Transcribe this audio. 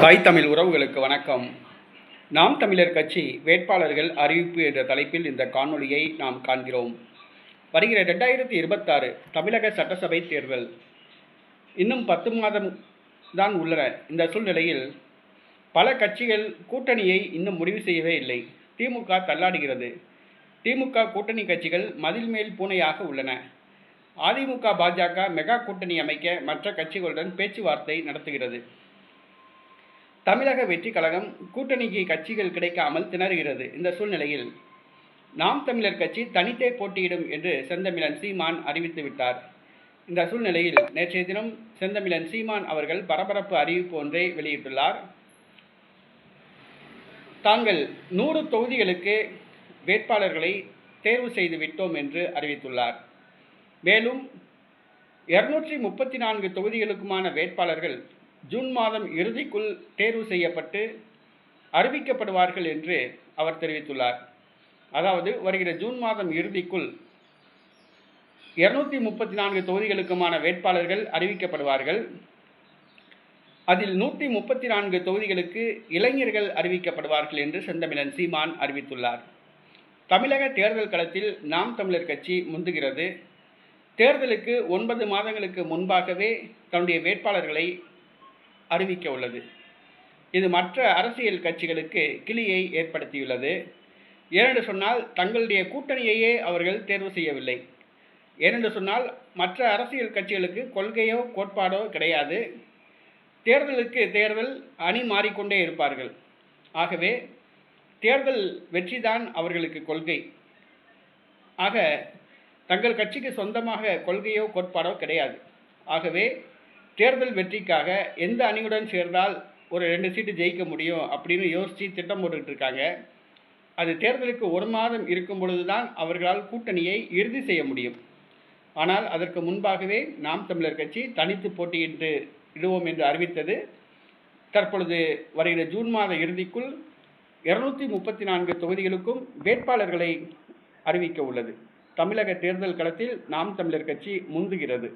தாய் தமிழ் உறவுகளுக்கு வணக்கம். நாம் தமிழர் கட்சி வேட்பாளர்கள் அறிவிப்பு என்ற தலைப்பில் இந்த காணொளியை நாம் காண்கிறோம். வருகிற ரெண்டாயிரத்தி இருபத்தாறு தமிழக சட்டசபை தேர்தல். இன்னும் பத்து மாதம் தான் உள்ளன. இந்த சூழ்நிலையில் பல கட்சிகள் கூட்டணியை இன்னும் முடிவு செய்யவே இல்லை. திமுக தள்ளாடுகிறது. திமுக கூட்டணி கட்சிகள் மதில் மேல் பூனையாக உள்ளன. அதிமுக பாஜக மெகா கூட்டணி அமைக்க மற்ற கட்சிகளுடன் பேச்சுவார்த்தை நடத்துகிறது. தமிழக வெற்றி கழகம் கூட்டணிக்கு கட்சிகள் கிடைக்காமல் திணறுகிறது. இந்த சூழ்நிலையில் நாம் தமிழர் கட்சி தனித்தே போட்டியிடும் என்று செந்தமிழன் சீமான் அறிவித்து விட்டார். இந்த சூழ்நிலையில் நேற்றைய தினம் செந்தமிழன் சீமான் அவர்கள் பரபரப்பு அறிவிப்பு ஒன்றை வெளியிட்டுள்ளார். தாங்கள் நூறு தொகுதிகளுக்கு வேட்பாளர்களை தேர்வு செய்து விட்டோம் என்று அறிவித்துள்ளார். மேலும் இருநூற்றி முப்பத்தி நான்கு தொகுதிகளுக்குமான வேட்பாளர்கள் ஜூன் மாதம் இறுதிக்குள் தேர்வு செய்யப்பட்டு அறிவிக்கப்படுவார்கள் என்று அவர் தெரிவித்துள்ளார். அதாவது வருகிற ஜூன் மாதம் இறுதிக்குள் இருநூத்தி முப்பத்தி நான்கு தொகுதிகளுக்குமான வேட்பாளர்கள் அறிவிக்கப்படுவார்கள். அதில் நூற்றி முப்பத்தி நான்கு தொகுதிகளுக்கு இளைஞர்கள் அறிவிக்கப்படுவார்கள் என்று செந்தமிழன் சீமான் அறிவித்துள்ளார். தமிழக தேர்தல் களத்தில் நாம் தமிழர் கட்சி முந்துகிறது. தேர்தலுக்கு ஒன்பது மாதங்களுக்கு முன்பாகவே தன்னுடைய வேட்பாளர்களை அறிவிக்க உள்ளது இது மற்ற அரசியல் கட்சிகளுக்கு கிளியை ஏற்படுத்தியுள்ளது. ஏனென்று சொன்னால் தங்களுடைய கூட்டணியையே அவர்கள் தேர்வு செய்யவில்லை. ஏனென்று சொன்னால் மற்ற அரசியல் கட்சிகளுக்கு கொள்கையோ கோட்பாடோ கிடையாது. தேர்தலுக்கு தேர்தல் அணி மாறிக்கொண்டே இருப்பார்கள். ஆகவே தேர்தல் வெற்றிதான் அவர்களுக்கு கொள்கை. ஆக தங்கள் கட்சிக்கு சொந்தமாக கொள்கையோ கோட்பாடோ கிடையாது. ஆகவே தேர்தல் வெற்றிக்காக எந்த அணியுடன் சேர்ந்தால் ஒரு ரெண்டு சீட்டு ஜெயிக்க முடியும் அப்படின்னு யோசித்து திட்டம் போட்டுக்கிட்டு இருக்காங்க. அது தேர்தலுக்கு ஒரு மாதம் இருக்கும் பொழுது தான் அவர்களால் கூட்டணியை இறுதி செய்ய முடியும். ஆனால் அதற்கு முன்பாகவே நாம் தமிழர் கட்சி தனித்து போட்டியிட்டு இடுவோம் என்று அறிவித்தது. தற்பொழுது வருகிற ஜூன் மாத இறுதிக்குள் இருநூத்தி முப்பத்தி நான்கு தொகுதிகளுக்கும் வேட்பாளர்களை அறிவிக்க உள்ளது. தமிழக தேர்தல் களத்தில் நாம் தமிழர் கட்சி முந்துகிறது.